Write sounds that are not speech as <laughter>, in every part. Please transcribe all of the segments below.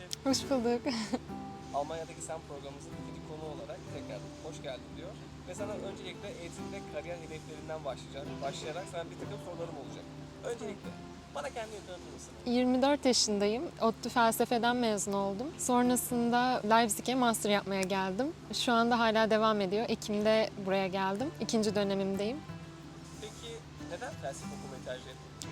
geldin. Hoş bulduk. Almanya'daki Sen programımızın ikinci konu olarak tekrar hoş geldin diyor. Ve sana öncelikle eğitim ve kariyer hedeflerinden başlayacak. Başlayarak sana bir takım sorularım olacak. Öncelikle bana kendini tanıtır mısın? 24 yaşındayım. ODTÜ felsefeden mezun oldum. Sonrasında Leipzig'e master yapmaya geldim. Şu anda hala devam ediyor. Ekim'de buraya geldim. İkinci dönemimdeyim. Peki neden felsefe okumayı tercih ettin?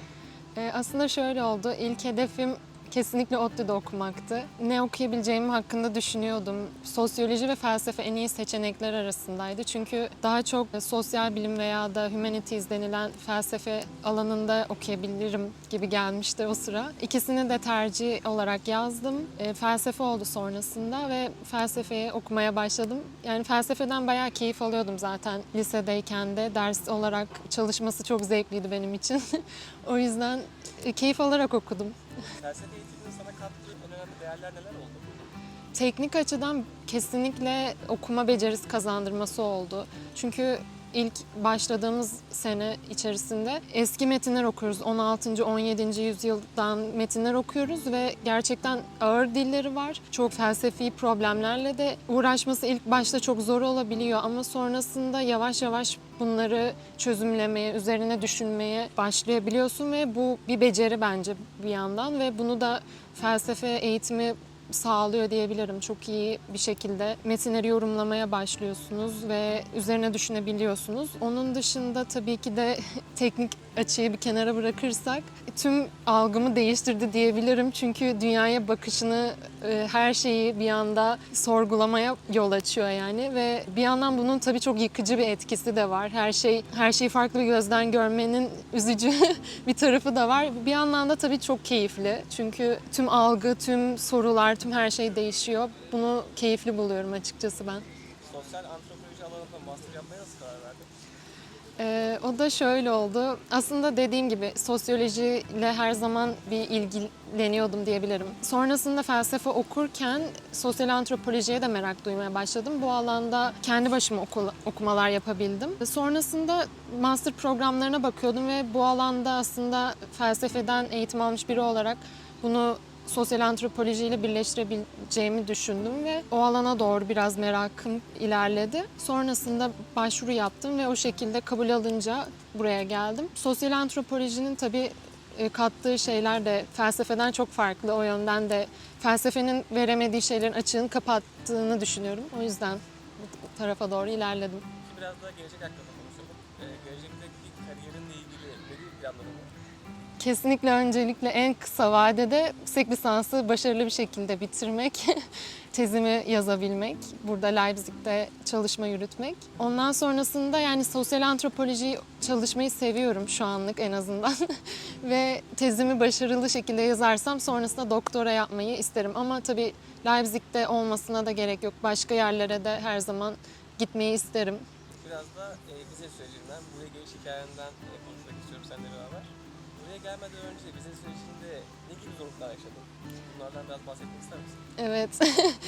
Ee, aslında şöyle oldu. İlk hedefim kesinlikle ODTÜ'de okumaktı. Ne okuyabileceğim hakkında düşünüyordum. Sosyoloji ve felsefe en iyi seçenekler arasındaydı. Çünkü daha çok sosyal bilim veya da humanities denilen felsefe alanında okuyabilirim gibi gelmişti o sıra. İkisini de tercih olarak yazdım. E, felsefe oldu sonrasında ve felsefeyi okumaya başladım. Yani felsefeden bayağı keyif alıyordum zaten lisedeyken de. Ders olarak çalışması çok zevkliydi benim için. <laughs> o yüzden e, keyif alarak okudum. Felsefe eğitiminin sana kattığı en önemli değerler neler oldu? Teknik açıdan kesinlikle okuma becerisi kazandırması oldu. Çünkü ilk başladığımız sene içerisinde eski metinler okuyoruz. 16. 17. yüzyıldan metinler okuyoruz ve gerçekten ağır dilleri var. Çok felsefi problemlerle de uğraşması ilk başta çok zor olabiliyor ama sonrasında yavaş yavaş bunları çözümlemeye, üzerine düşünmeye başlayabiliyorsun ve bu bir beceri bence bir yandan ve bunu da felsefe eğitimi sağlıyor diyebilirim. Çok iyi bir şekilde metinleri yorumlamaya başlıyorsunuz ve üzerine düşünebiliyorsunuz. Onun dışında tabii ki de <laughs> teknik açıyı bir kenara bırakırsak tüm algımı değiştirdi diyebilirim. Çünkü dünyaya bakışını, e, her şeyi bir anda sorgulamaya yol açıyor yani ve bir yandan bunun tabii çok yıkıcı bir etkisi de var. Her şey her şeyi farklı bir gözden görmenin üzücü <laughs> bir tarafı da var. Bir yandan da tabii çok keyifli. Çünkü tüm algı, tüm sorular, tüm her şey değişiyor. Bunu keyifli buluyorum açıkçası ben. Sosyal antropoloji alanında master yapmaya nasıl karar verdin? Ee, o da şöyle oldu. Aslında dediğim gibi sosyolojiyle her zaman bir ilgileniyordum diyebilirim. Sonrasında felsefe okurken sosyal antropolojiye de merak duymaya başladım. Bu alanda kendi başıma okula- okumalar yapabildim. Sonrasında master programlarına bakıyordum ve bu alanda aslında felsefeden eğitim almış biri olarak bunu sosyal antropolojiyle birleştirebileceğimi düşündüm ve o alana doğru biraz merakım ilerledi. Sonrasında başvuru yaptım ve o şekilde kabul alınca buraya geldim. Sosyal antropolojinin tabii e, kattığı şeyler de felsefeden çok farklı. O yönden de felsefenin veremediği şeylerin açığını kapattığını düşünüyorum. O yüzden bu tarafa doğru ilerledim. Biraz daha gelecek hakkında konuşalım. Ee, gelecekteki kariyerinle ilgili belirli planların var. Kesinlikle öncelikle en kısa vadede yüksek lisansı başarılı bir şekilde bitirmek, <laughs> tezimi yazabilmek, burada Leipzig'te çalışma yürütmek. Ondan sonrasında yani sosyal antropoloji çalışmayı seviyorum şu anlık en azından. <laughs> Ve tezimi başarılı şekilde yazarsam sonrasında doktora yapmayı isterim. Ama tabii Leipzig'te olmasına da gerek yok. Başka yerlere de her zaman gitmeyi isterim. Biraz da e, vize sürecinden, buraya geliş hikayenden e, konuşmak istiyorum seninle beraber. Buraya gelmeden önce vize sürecinde ne gibi zorluklar yaşadın? Bunlardan biraz bahsetmek ister misin? Evet.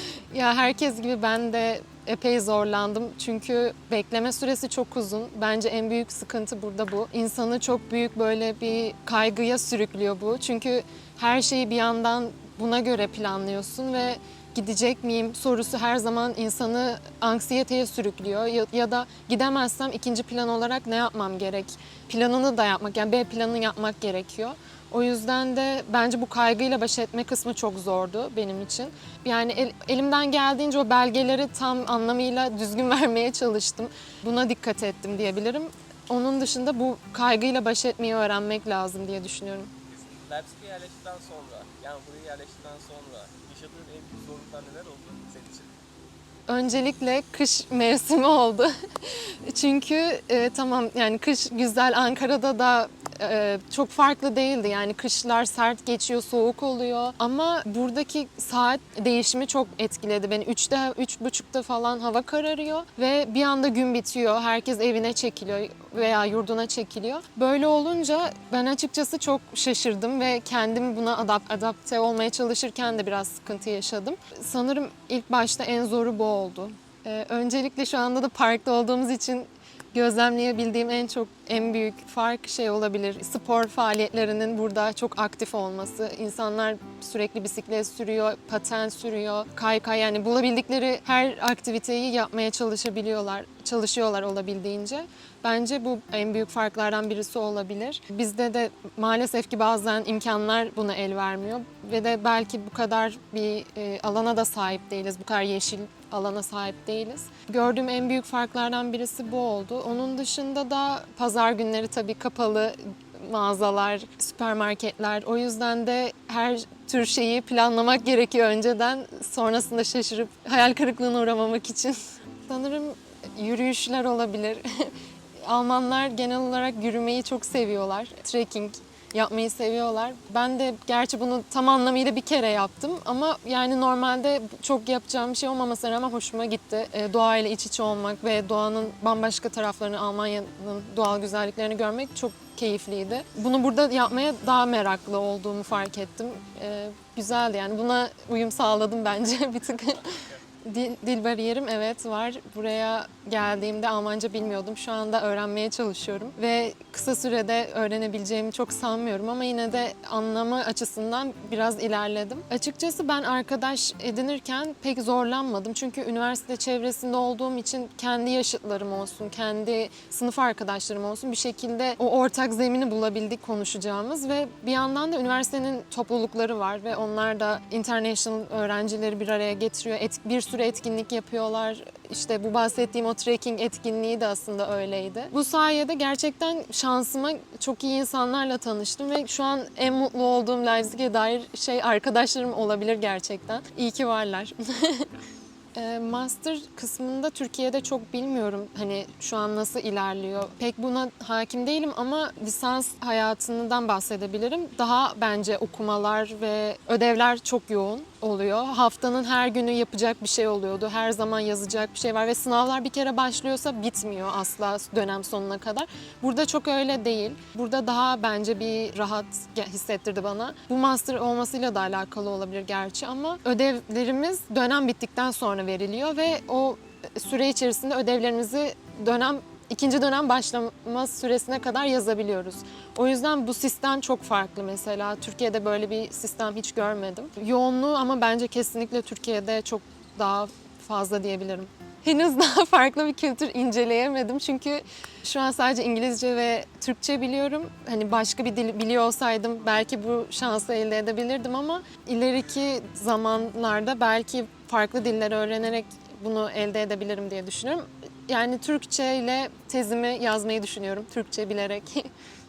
<laughs> ya herkes gibi ben de epey zorlandım. Çünkü bekleme süresi çok uzun. Bence en büyük sıkıntı burada bu. İnsanı çok büyük böyle bir kaygıya sürüklüyor bu. Çünkü her şeyi bir yandan buna göre planlıyorsun ve gidecek miyim sorusu her zaman insanı anksiyeteye sürüklüyor ya, ya da gidemezsem ikinci plan olarak ne yapmam gerek? Planını da yapmak yani B planını yapmak gerekiyor. O yüzden de bence bu kaygıyla baş etme kısmı çok zordu benim için. Yani el- elimden geldiğince o belgeleri tam anlamıyla düzgün <laughs> vermeye çalıştım. Buna dikkat ettim diyebilirim. Onun dışında bu kaygıyla baş etmeyi öğrenmek lazım diye düşünüyorum. Leipzig'e yerleştikten sonra, yani buraya yerleştikten sonra yaşadığın zorluklar neler oldu senin için? Öncelikle kış mevsimi oldu. <laughs> Çünkü e, tamam yani kış güzel Ankara'da da e, çok farklı değildi. Yani kışlar sert geçiyor, soğuk oluyor. Ama buradaki saat değişimi çok etkiledi beni. Üçte, üç buçukta falan hava kararıyor ve bir anda gün bitiyor. Herkes evine çekiliyor veya yurduna çekiliyor. Böyle olunca ben açıkçası çok şaşırdım ve kendimi buna adap- adapte olmaya çalışırken de biraz sıkıntı yaşadım. Sanırım ilk başta en zoru bu oldu. Ee, öncelikle şu anda da parkta olduğumuz için gözlemleyebildiğim en çok en büyük fark şey olabilir. Spor faaliyetlerinin burada çok aktif olması. İnsanlar sürekli bisiklet sürüyor, paten sürüyor, kaykay yani bulabildikleri her aktiviteyi yapmaya çalışabiliyorlar, çalışıyorlar olabildiğince. Bence bu en büyük farklardan birisi olabilir. Bizde de maalesef ki bazen imkanlar buna el vermiyor ve de belki bu kadar bir e, alana da sahip değiliz, bu kadar yeşil alana sahip değiliz. Gördüğüm en büyük farklardan birisi bu oldu. Onun dışında da pazar günleri tabii kapalı mağazalar, süpermarketler. O yüzden de her tür şeyi planlamak gerekiyor önceden. Sonrasında şaşırıp hayal kırıklığına uğramamak için. <laughs> Sanırım yürüyüşler olabilir. <laughs> Almanlar genel olarak yürümeyi çok seviyorlar. Trekking yapmayı seviyorlar. Ben de gerçi bunu tam anlamıyla bir kere yaptım ama yani normalde çok yapacağım bir şey olmamasına rağmen hoşuma gitti. E, doğayla iç içe olmak ve doğanın bambaşka taraflarını, Almanya'nın doğal güzelliklerini görmek çok keyifliydi. Bunu burada yapmaya daha meraklı olduğumu fark ettim. E, güzeldi yani buna uyum sağladım bence <laughs> bir tık. <laughs> Dil, dil bariyerim evet var. Buraya geldiğimde Almanca bilmiyordum. Şu anda öğrenmeye çalışıyorum ve kısa sürede öğrenebileceğimi çok sanmıyorum ama yine de anlama açısından biraz ilerledim. Açıkçası ben arkadaş edinirken pek zorlanmadım. Çünkü üniversite çevresinde olduğum için kendi yaşıtlarım olsun, kendi sınıf arkadaşlarım olsun bir şekilde o ortak zemini bulabildik konuşacağımız ve bir yandan da üniversitenin toplulukları var ve onlar da international öğrencileri bir araya getiriyor. Et, bir sürü etkinlik yapıyorlar. İşte bu bahsettiğim o trekking etkinliği de aslında öyleydi. Bu sayede gerçekten şansıma çok iyi insanlarla tanıştım ve şu an en mutlu olduğum Leipzig'e dair şey arkadaşlarım olabilir gerçekten. İyi ki varlar. <laughs> E, Master kısmında Türkiye'de çok bilmiyorum hani şu an nasıl ilerliyor. Pek buna hakim değilim ama lisans hayatından bahsedebilirim. Daha bence okumalar ve ödevler çok yoğun oluyor. Haftanın her günü yapacak bir şey oluyordu. Her zaman yazacak bir şey var ve sınavlar bir kere başlıyorsa bitmiyor asla dönem sonuna kadar. Burada çok öyle değil. Burada daha bence bir rahat hissettirdi bana. Bu master olmasıyla da alakalı olabilir gerçi ama ödevlerimiz dönem bittikten sonra veriliyor ve o süre içerisinde ödevlerimizi dönem ikinci dönem başlama süresine kadar yazabiliyoruz. O yüzden bu sistem çok farklı mesela. Türkiye'de böyle bir sistem hiç görmedim. Yoğunluğu ama bence kesinlikle Türkiye'de çok daha fazla diyebilirim. Henüz <laughs> daha farklı bir kültür inceleyemedim çünkü şu an sadece İngilizce ve Türkçe biliyorum. Hani başka bir dil biliyor olsaydım belki bu şansı elde edebilirdim ama ileriki zamanlarda belki farklı diller öğrenerek bunu elde edebilirim diye düşünüyorum. Yani Türkçe ile tezimi yazmayı düşünüyorum. Türkçe bilerek. <laughs>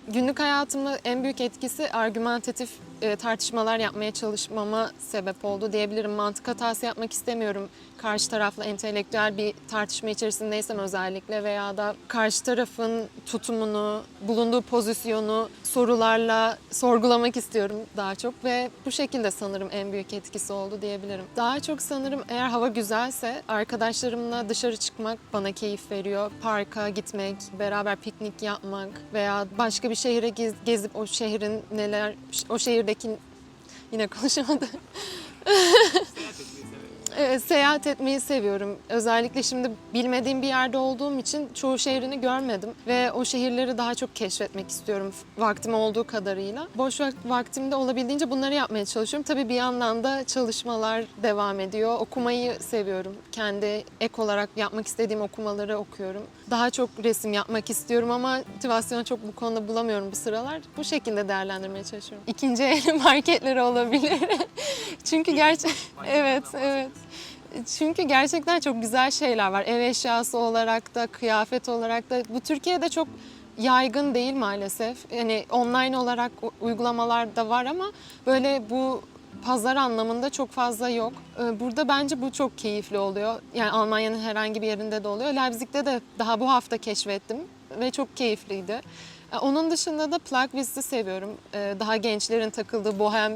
Günlük hayatımda en büyük etkisi argümantatif e, tartışmalar yapmaya çalışmama sebep oldu diyebilirim. Mantık hatası yapmak istemiyorum. Karşı tarafla entelektüel bir tartışma içerisindeysem özellikle veya da karşı tarafın tutumunu, bulunduğu pozisyonu sorularla sorgulamak istiyorum daha çok ve bu şekilde sanırım en büyük etkisi oldu diyebilirim. Daha çok sanırım eğer hava güzelse arkadaşlarımla dışarı çıkmak bana keyif veriyor. Parka gitmek, beraber piknik yapmak veya başka bir şehre gez- gezip o şehrin neler, o şehirdeki yine konuşamadım. Evet, seyahat etmeyi seviyorum. Özellikle şimdi bilmediğim bir yerde olduğum için çoğu şehrini görmedim ve o şehirleri daha çok keşfetmek istiyorum vaktim olduğu kadarıyla. Boş vak- vaktimde olabildiğince bunları yapmaya çalışıyorum. Tabii bir yandan da çalışmalar devam ediyor. Okumayı seviyorum. Kendi ek olarak yapmak istediğim okumaları okuyorum. Daha çok resim yapmak istiyorum ama motivasyonu çok bu konuda bulamıyorum bu sıralar. Bu şekilde değerlendirmeye çalışıyorum. İkinci el <laughs> marketleri olabilir. <laughs> Çünkü gerçek evet evet. Çünkü gerçekten çok güzel şeyler var. Ev eşyası olarak da, kıyafet olarak da. Bu Türkiye'de çok yaygın değil maalesef. Yani online olarak uygulamalar da var ama böyle bu pazar anlamında çok fazla yok. Ee, Burada bence bu çok keyifli oluyor. Yani Almanya'nın herhangi bir yerinde de oluyor. Leipzig'te de daha bu hafta keşfettim ve çok keyifliydi. Ee, Onun dışında da Plug Viz'i seviyorum. Ee, Daha gençlerin takıldığı bohem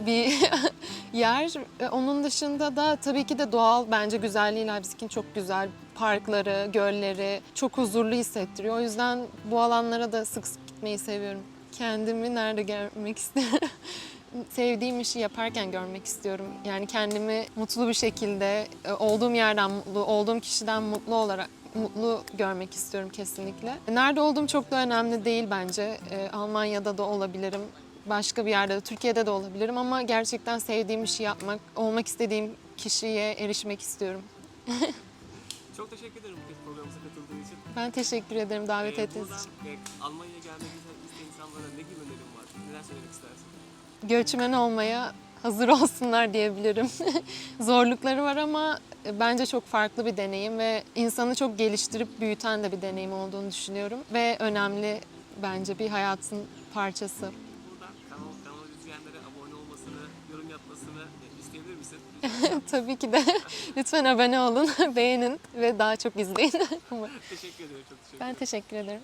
bir <laughs> yer. E, Onun dışında da tabii ki de doğal bence güzelliği Leipzig'in çok güzel. Parkları, gölleri çok huzurlu hissettiriyor. O yüzden bu alanlara da sık sık gitmeyi seviyorum. Kendimi nerede görmek istiyorum? <laughs> Sevdiğim işi yaparken görmek istiyorum. Yani kendimi mutlu bir şekilde, e, olduğum yerden mutlu, olduğum kişiden mutlu olarak mutlu görmek istiyorum kesinlikle. Nerede olduğum çok da önemli değil bence. Ee, Almanya'da da olabilirim, başka bir yerde de, Türkiye'de de olabilirim ama gerçekten sevdiğim işi yapmak, olmak istediğim kişiye erişmek istiyorum. <laughs> Çok teşekkür ederim Buket programımıza katıldığın için. Ben teşekkür ederim davet Ee, ettiğiniz için. e, Almanya'ya gelmek isteyen insanlara ne gibi önerin var? Neler söylemek istersin? göçmen olmaya hazır <laughs> olsunlar diyebilirim. <laughs> Zorlukları var ama bence çok farklı bir deneyim ve insanı çok geliştirip büyüten de bir deneyim olduğunu düşünüyorum ve önemli bence bir hayatın parçası. <laughs> Tabii ki de lütfen abone olun, <laughs> beğenin ve daha çok izleyin. teşekkür ederim. Çok teşekkür ederim. ben teşekkür ederim.